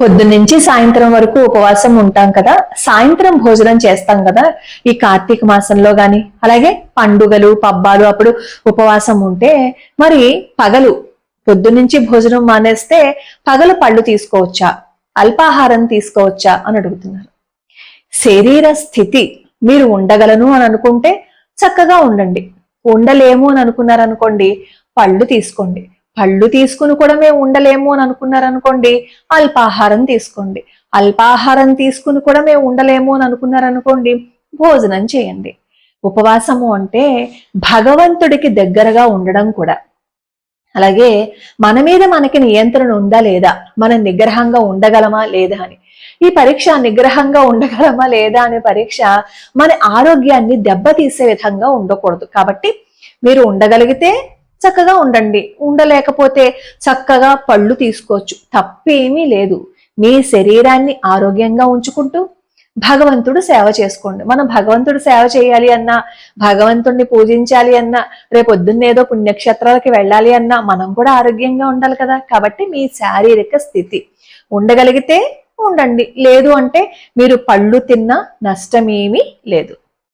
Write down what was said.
పొద్దున్నుంచి సాయంత్రం వరకు ఉపవాసం ఉంటాం కదా. సాయంత్రం భోజనం చేస్తాం కదా. ఈ కార్తీక మాసంలో గాని అలాగే పండుగలు పబ్బాలు అప్పుడు ఉపవాసం ఉంటే మరి పగలు పొద్దున్నుంచి భోజనం మానేస్తే పగలు పళ్ళు తీసుకోవచ్చా? అల్పాహారం తీసుకోవచ్చా? అని అడుగుతున్నారు. శరీర స్థితి మీరు ఉండగలను అని అనుకుంటే చక్కగా ఉండండి. ఉండలేము అని అనుకున్నారనుకోండి పళ్ళు తీసుకోండి. పళ్ళు తీసుకుని కూడా మేము ఉండలేము అని అనుకున్నారనుకోండి అల్పాహారం తీసుకోండి. అల్పాహారం తీసుకుని కూడా మేము ఉండలేము అని అనుకున్నారనుకోండి భోజనం చేయండి. ఉపవాసము అంటే భగవంతుడికి దగ్గరగా ఉండడం కూడా. అలాగే మన మీద మనకి నియంత్రణ ఉందా లేదా మనం నిగ్రహంగా ఉండగలమా లేదా అని. ఈ పరీక్ష నిగ్రహంగా ఉండగలమా లేదా అనే పరీక్ష మన ఆరోగ్యాన్ని దెబ్బతీసే విధంగా ఉండకూడదు. కాబట్టి మీరు ఉండగలిగితే చక్కగా ఉండండి. ఉండలేకపోతే చక్కగా పళ్ళు తీసుకోవచ్చు. తప్పేమీ లేదు. మీ శరీరాన్ని ఆరోగ్యంగా ఉంచుకుంటూ భగవంతుడు సేవ చేసుకోండి. మనం భగవంతుడు సేవ చేయాలి అన్నా భగవంతుడిని పూజించాలి అన్నా రేపొద్దున్న ఏదో పుణ్యక్షేత్రాలకి వెళ్ళాలి అన్నా మనం కూడా ఆరోగ్యంగా ఉండాలి కదా. కాబట్టి మీ శారీరక స్థితి ఉండగలిగితే ఉండండి. లేదు అంటే మీరు పళ్ళు తిన్నా నష్టమేమీ లేదు.